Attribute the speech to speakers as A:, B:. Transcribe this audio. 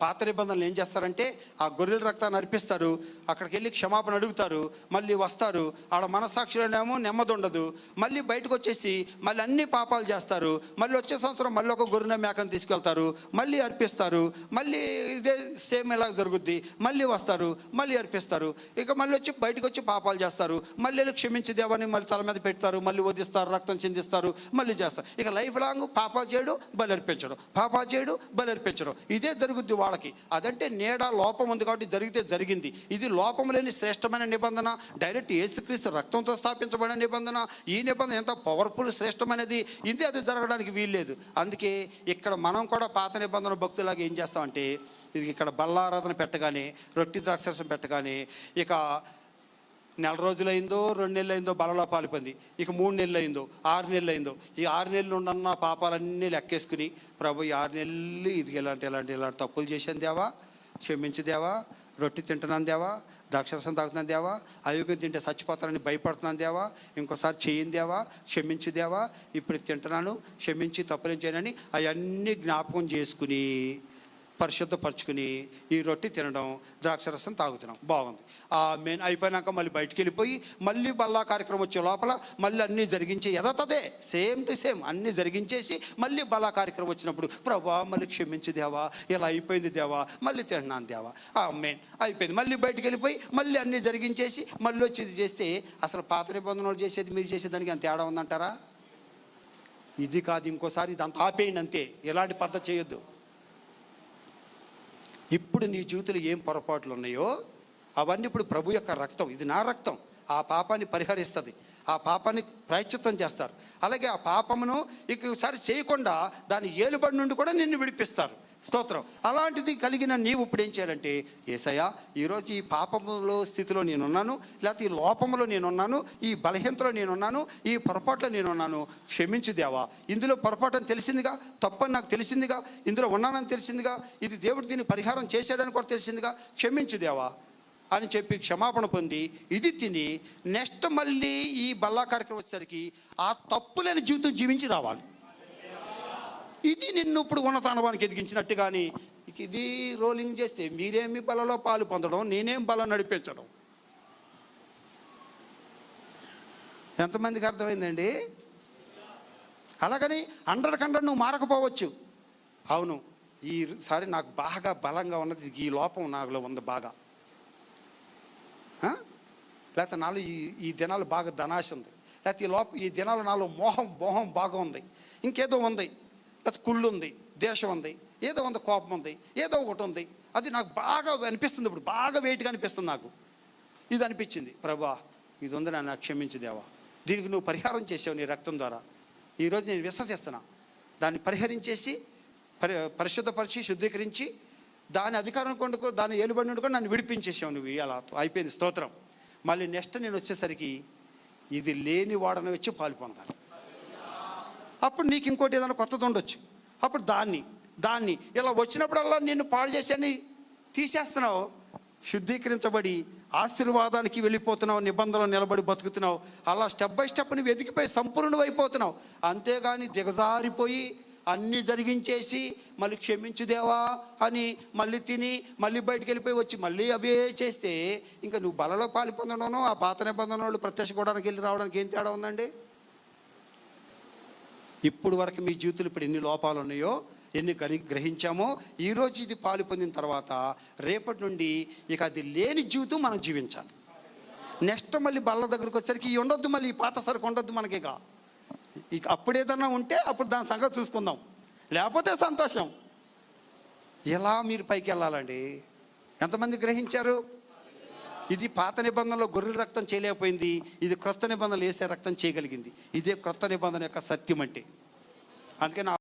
A: పాత నిబంధనలు ఏం చేస్తారంటే ఆ గొర్రెల రక్తాన్ని అర్పిస్తారు అక్కడికి వెళ్ళి క్షమాపణ అడుగుతారు మళ్ళీ వస్తారు. ఆడ మనసాక్షులనేమో నెమ్మది ఉండదు. మళ్ళీ బయటకు వచ్చేసి మళ్ళీ అన్ని పాపాలు చేస్తారు. మళ్ళీ వచ్చే సంవత్సరం మళ్ళీ ఒక గొర్రెన మేకను తీసుకెళ్తారు. మళ్ళీ అర్పిస్తారు. మళ్ళీ ఇదే సేమ్ ఇలా జరుగుద్ది. మళ్ళీ వస్తారు. మళ్ళీ అర్పిస్తారు. ఇక మళ్ళీ వచ్చి బయటకు వచ్చి పాపాలు చేస్తారు. మళ్ళీ వెళ్ళి క్షమించి దేవాన్ని మళ్ళీ తల మీద పెడతారు. మళ్ళీ వదిస్తారు రక్తం చిందిస్తారు మళ్ళీ చేస్తారు. ఇక లైఫ్ లాంగ్ పాపాలు చేయడం బలి అర్పించడం. పాపాలు చేయడం బలి అర్పించడం. ఇదే జరుగుద్ది. వాళ్ళకి. అదంటే నీడ లోపం ఉంది కాబట్టి జరిగితే జరిగింది. ఇది లోపం లేని శ్రేష్టమైన నిబంధన. డైరెక్ట్ యేసుక్రీస్తు రక్తంతో స్థాపించబడిన నిబంధన. ఈ నిబంధన ఎంత పవర్ఫుల్ శ్రేష్టమైనది? ఇది అది జరగడానికి వీల్లేదు. అందుకే ఇక్కడ మనం కూడా పాత నిబంధన భక్తులాగా ఏం చేస్తామంటే ఇది ఇక్కడ బల్లారాధన పెట్టగానే రొట్టి ద్రాక్షరసం పెట్టగానే ఇక నెల రోజులైందో రెండు నెలలు అయిందో బలలో పాలిపోయింది. ఇక మూడు నెలలు అయిందో ఆరు నెలలు అయిందో ఈ ఆరు నెలలు ఉన్న పాపాలన్నీ లెక్కేసుకుని ప్రభు ఈ ఆరు నెలలు ఇది ఇలాంటి ఇలాంటి ఇలాంటి తప్పులు చేశాను దేవా. క్షమించి దేవా. రొట్టె తింటున్నాను దేవా. ద్రాక్షరసం తాగుతున్నాను దేవా. అయోగ్యం తింటే చచ్చిపోతానని భయపడుతున్నాను దేవా. ఇంకోసారి చేయింది దేవా. క్షమించి దేవా. ఇప్పుడు తింటున్నాను. క్షమించి తప్పులేం చేయనని అవన్నీ జ్ఞాపకం చేసుకుని పరిశుద్ధపరచుకుని ఈ రొట్టె తినడం ద్రాక్షరసం తాగుతున్నాం. బాగుంది. ఆ మెయిన్ అయిపోయినాక మళ్ళీ బయటికి వెళ్ళిపోయి మళ్ళీ బల్లా కార్యక్రమం వచ్చే లోపల మళ్ళీ అన్నీ జరిగించే ఎదతదే సేమ్ టు సేమ్ అన్నీ జరిగించేసి మళ్ళీ బల్లా కార్యక్రమం వచ్చినప్పుడు ప్రభా మళ్ళీ క్షమించి దేవా ఇలా అయిపోయింది దేవా మళ్ళీ తింటున్నాను దేవా. ఆ మెయిన్ అయిపోయింది. మళ్ళీ బయటికి వెళ్ళిపోయి మళ్ళీ అన్నీ జరిగించేసి మళ్ళీ వచ్చి ఇది చేస్తే అసలు పాత నిబంధనలు చేసేది మీరు చేసేదానికి అంత తేడా ఉందంటారా? ఇది కాదు ఇంకోసారి ఇదంతా ఆపేయండి అంతే. ఎలాంటి పద్ధతి చేయొద్దు. ఇప్పుడు నీ జీవితంలో ఏం పొరపాట్లు ఉన్నాయో అవన్నీ ఇప్పుడు ప్రభు యొక్క రక్తం. ఇది నా రక్తం. ఆ పాపాన్ని పరిహరిస్తుంది. ఆ పాపాన్ని ప్రాయశ్చిత్తం చేస్తారు. అలాగే ఆ పాపమును ఇంకోసారి చేయకుండా దాని ఏలుబడి నుండి కూడా నిన్ను విడిపిస్తారు. స్తోత్రం. అలాంటిది కలిగిన నీవు ఇప్పుడు ఏం చేయాలంటే ఏసయ్యా ఈరోజు ఈ పాపములో స్థితిలో నేనున్నాను లేకపోతే ఈ లోపములో నేనున్నాను ఈ బలహీనతలో నేనున్నాను ఈ పొరపాట్లో నేనున్నాను క్షమించు దేవా. ఇందులో పొరపాటు అని తెలిసిందిగా తప్పని నాకు తెలిసిందిగా ఇందులో ఉన్నానని తెలిసిందిగా ఇది దేవుడు దీన్ని పరిహారం చేశాడని కూడా తెలిసిందిగా క్షమించు దేవా అని చెప్పి క్షమాపణ పొంది ఇది తిని నెక్స్ట్ మళ్ళీ ఈ బల్లా కార్యక్రమం వచ్చేసరికి ఆ తప్పులేని జీవితం జీవించి రావాలి. ఇది నిన్ను ఇప్పుడు ఉన్నతానుభవానికి ఎదిగించినట్టు కానీ ఇది రోలింగ్ చేస్తే మీరేమి బలలో పాలు పొందడం నేనేం బలం నడిపించడం? ఎంతమందికి అర్థమైందండి? అలాగని హండ్రెడ్ హండ్రెడ్ నువ్వు మారకపోవచ్చు. అవును ఈసారి నాకు బాగా బలంగా ఉన్నది ఈ లోపం నాలో ఉంది బాగా. లేకపోతే నాలో ఈ ఈ దినాలు బాగా ధనాశ ఉంది. లేకపోతే ఈ లోపం ఈ దినాలు నాలో మోహం మోహం బాగా ఉంది. ఇంకేదో ఉంది. లేకపోతే కుళ్ళు ఉంది దేశం ఉంది ఏదో ఉంది కోపం ఉంది ఏదో ఒకటి ఉంది. అది నాకు బాగా అనిపిస్తుంది ఇప్పుడు బాగా వెయిట్గా అనిపిస్తుంది నాకు. ఇది అనిపించింది ప్రభా ఇది ఉంది నన్ను క్షమించి దేవా. దీనికి నువ్వు పరిహారం చేసావు నీ రక్తం ద్వారా. ఈరోజు నేను విశ్వసిస్తున్నా. దాన్ని పరిహరించేసి పరి పరిశుద్ధపరిచి శుద్ధీకరించి దాని అధికారం కొండుకో దాని ఏలుబడి నుండి కూడా నన్ను విడిపించేసావు నువ్వు అలా అయిపోయింది స్తోత్రం. మళ్ళీ నెక్స్ట్ నేను వచ్చేసరికి ఇది లేని వాడని వచ్చి పాలు పొందాలి. అప్పుడు నీకు ఇంకోటి ఏదైనా కొత్తది ఉండొచ్చు. అప్పుడు దాన్ని దాన్ని. ఇలా వచ్చినప్పుడల్లా నిన్ను పాడు చేసని తీసేస్తున్నావు. శుద్ధీకరించబడి ఆశీర్వాదానికి వెళ్ళిపోతున్నావు నిబంధనలు నిలబడి బతుకుతున్నావు. అలా స్టెప్ బై స్టెప్ నువ్వు ఎదిగిపోయి సంపూర్ణుడు అయిపోతున్నావు. అంతేగాని దిగజారిపోయి అన్నీ జరిగించేసి మళ్ళీ క్షమించు దేవా అని మళ్ళీ తిని మళ్ళీ బయటికి వెళ్ళిపోయి వచ్చి మళ్ళీ అవే చేస్తే ఇంకా నువ్వు బలలో పాలు ఆ పాత నిబంధన వాళ్ళు ప్రత్యక్ష కూడానికి వెళ్ళి రావడానికి ఏం తేడా ఉందండి? ఇప్పుడు వరకు మీ జీవితంలో ఇప్పుడు ఎన్ని లోపాలు ఉన్నాయో ఎన్ని గని గ్రహించామో ఈరోజు ఇది పాలు పొందిన తర్వాత రేపటి నుండి ఇక అది లేని జీవితం మనం జీవించాలి. నెక్స్ట్ మళ్ళీ బల్ల దగ్గరకు వచ్చేసరికి ఈ ఉండొద్దు మళ్ళీ ఈ పాత సరుకు ఉండొద్దు మనకి ఇక. ఇక అప్పుడు ఏదన్నా ఉంటే అప్పుడు దాని సంగతి చూసుకుందాం. లేకపోతే సంతోషం. ఎలా మీరు పైకి వెళ్ళాలండి? ఎంతమంది గ్రహించారు? ఇది పాత నిబంధనలో గొర్రెల రక్తం చేయలేకపోయింది ఇది క్రొత్త నిబంధనలు వేసే రక్తం చేయగలిగింది. ఇదే క్రొత్త నిబంధన యొక్క సత్యం అంటే. అందుకే